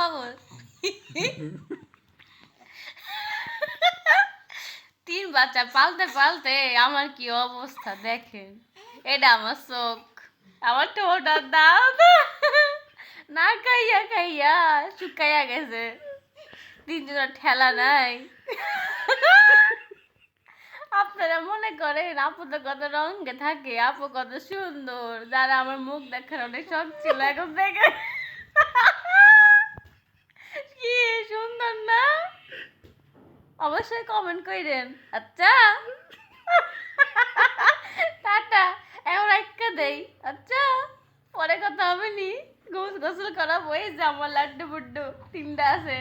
খবর? তিন বাচ্চা পালতে পালতে আমার কি অবস্থা দেখেন। এটা আমার চোখ। আমার তো ঠোঁটার দাও না খাইয়া খাইয়া শুকাইয়া গেছে। তিনজনের ঠেলা নাই। আপনারা মনে করেন, আপু তো কত রঙে থাকে, আপু কত সুন্দর। যারা আমার মুখ দেখার অনেক শখ ছিল, এখন দেখে কি সুন্দর না অবশ্যই কমেন্ট করেন আচ্ছা। টাটা। এখন একটা দেই। আচ্ছা। পরে কথা হবে নি। গোস গোসল করা বই জামা লাড্ডু বুড্ডু তিনটা আছে।